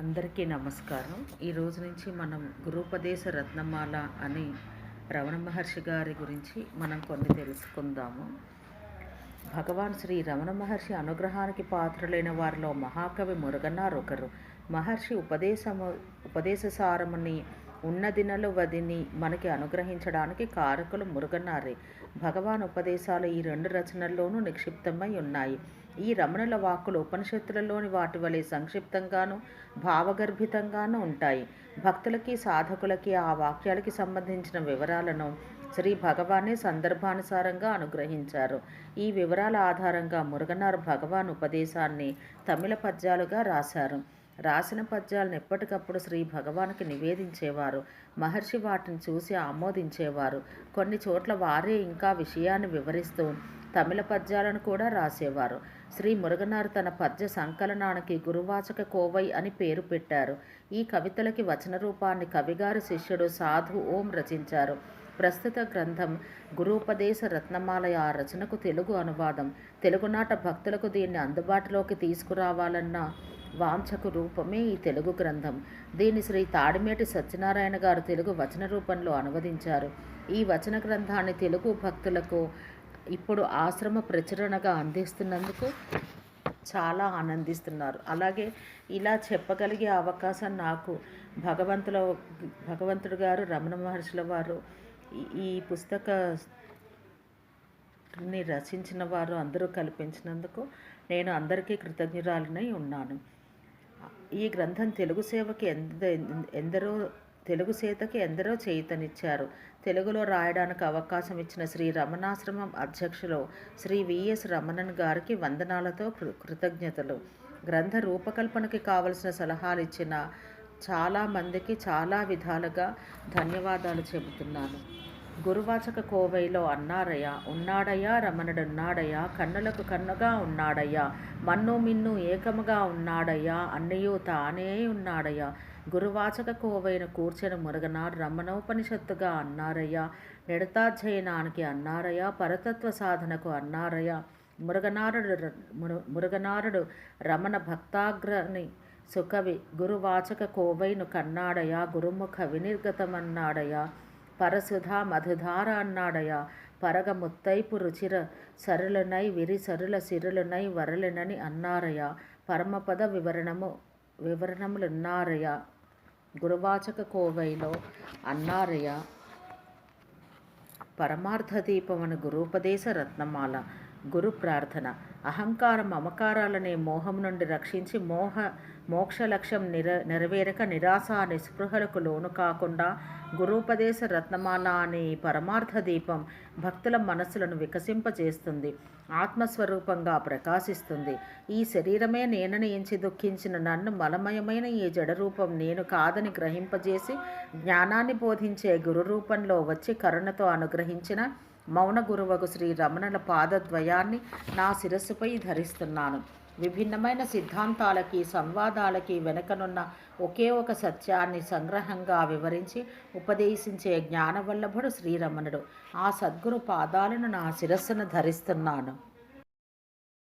అందరికీ నమస్కారం. ఈ రోజు నుంచి మనం గురుపదేశ రత్నమాల అని రమణ మహర్షి గారి గురించి మనం కొన్ని తెలుసుకుందాము. భగవాన్ శ్రీ రమణ మహర్షి అనుగ్రహానికి పాత్రలైన వారిలో మహాకవి మురుగన్నారు ఒకరు. మహర్షి ఉపదేశము ఉపదేశసారముని ఉన్న దినలు వదిని మనకి అనుగ్రహించడానికి కారకులు మురుగన్నారే. భగవాన్ ఉపదేశాలు ఈ రెండు రచనల్లోనూ నిక్షిప్తమై ఉన్నాయి. ఈ రమణుల వాక్కులు ఉపనిషత్తులలోని వాటి వలె సంక్షిప్తంగాను భావగర్భితంగాను ఉంటాయి. భక్తులకి సాధకులకి ఆ వాక్యాలకి సంబంధించిన వివరాలను శ్రీ భగవానే సందర్భానుసారంగా అనుగ్రహించారు. ఈ వివరాల ఆధారంగా మురుగనార్ భగవాన్ ఉపదేశాన్ని తమిళ పద్యాలుగా రాశారు. రాసిన పద్యాలను ఎప్పటికప్పుడు శ్రీ భగవానికి నివేదించేవారు. మహర్షి వాటిని చూసి ఆమోదించేవారు. కొన్ని చోట్ల వారే ఇంకా విషయాన్ని వివరిస్తూ తమిళ పద్యాలను కూడా రాసేవారు. శ్రీ మురుగనార్ తన పద్య సంకలనానికి గురువాచక కోవై అని పేరు పెట్టారు. ఈ కవితలకి వచన రూపాన్ని కవిగారి శిష్యుడు సాధు ఓం రచించారు. ప్రస్తుత గ్రంథం గురూపదేశ రత్నమాలయ ఆ రచనకు తెలుగు అనువాదం. తెలుగునాట భక్తులకు దీన్ని అందుబాటులోకి తీసుకురావాలన్న వాంఛకు రూపమే ఈ తెలుగు గ్రంథం. దీన్ని శ్రీ తాడిమేటి సత్యనారాయణ గారు తెలుగు వచన రూపంలో అనువదించారు. ఈ వచన గ్రంథాన్ని తెలుగు భక్తులకు ఇప్పుడు ఆశ్రమ ప్రచురణగా అందిస్తున్నందుకు చాలా ఆనందిస్తున్నారు. అలాగే ఇలా చెప్పగలిగే అవకాశం నాకు భగవంతుల భగవంతుడు గారు రమణ మహర్షుల వారు ఈ- పుస్తక ని రచించిన వారు అందరూ కల్పించినందుకు నేను అందరికీ కృతజ్ఞురాలినై ఉన్నాను. ఈ గ్రంథం తెలుగు సేవకి ఎంద ఎందరో తెలుగు సేతకి ఎందరో చేయుతనిచ్చారు. తెలుగులో రాయడానికి అవకాశం ఇచ్చిన శ్రీ రమణాశ్రమం అధ్యక్షులు శ్రీ విఎస్ రమణన్ గారికి వందనాలతో కృ- కృతజ్ఞతలు. గ్రంథ రూపకల్పనకి కావలసిన సలహాలు ఇచ్చిన చాలా మందికి చాలా విధాలుగా ధన్యవాదాలు చెబుతున్నాను. గురువాచక కోవైలో అన్నారయ్య ఉన్నాడయ్యా రమణుడున్నాడయ్యా కన్నులకు కన్నుగా ఉన్నాడయ్యా మన్ను మిన్ను ఏకముగా ఉన్నాడయ్యా అన్నయూ తానే ఉన్నాడయ్యా గురువాచక కోవైన కూర్చొని మురగనాడు రమణోపనిషత్తుగా అన్నారయ్యా. నిడతాధ్యయనానికి అన్నారయ్య. పరతత్వ సాధనకు అన్నారయ్య మురుగనారుడు మురుగనారుడు రమణ భక్తాగ్రని సుకవి గురువాచక కోవైను కన్నాడయ గురుముఖ వినిర్గతమన్నాడయ పరసుధా మధుధార అన్నాడయ పరగ ముత్తైపు రుచిర సరులనై విరి సరుల సిరులనై వరలినని అన్నారయ పరమపద వివరణము వివరణములున్నారయ గురువాచక కోవైలో అన్నారయ పరమార్థ దీపమను గురుపదేశ రత్నమాల గురు ప్రార్థన. అహంకారం మమకారాలనే మోహం నుండి రక్షించి మోహ మోక్ష లక్ష్యం నిర నెరవేరక నిరాశ నిస్పృహలకు లోను కాకుండా గురూపదేశ రత్నమాల అనే పరమార్థ దీపం భక్తుల మనస్సులను వికసింపజేస్తుంది ఆత్మస్వరూపంగా ప్రకాశిస్తుంది. ఈ శరీరమే నేనని ఎంచి దుఃఖించిన నన్ను మలమయమైన ఈ జడరూపం నేను కాదని గ్రహింపజేసి జ్ఞానాన్ని బోధించే గురు రూపంలో వచ్చి కరుణతో అనుగ్రహించిన మౌన గురువకు శ్రీ రమణల పాదద్వయాన్ని నా శిరస్సుపై ధరిస్తున్నాను. విభిన్నమైన సిద్ధాంతాలకి సంవాదాలకి వెనకనున్న ఒకే ఒక సత్యాన్ని సంగ్రహంగా వివరించి ఉపదేశించే జ్ఞానవల్లభుడు శ్రీరమణుడు ఆ సద్గురు పాదాలను నా శిరస్సును ధరిస్తున్నాను.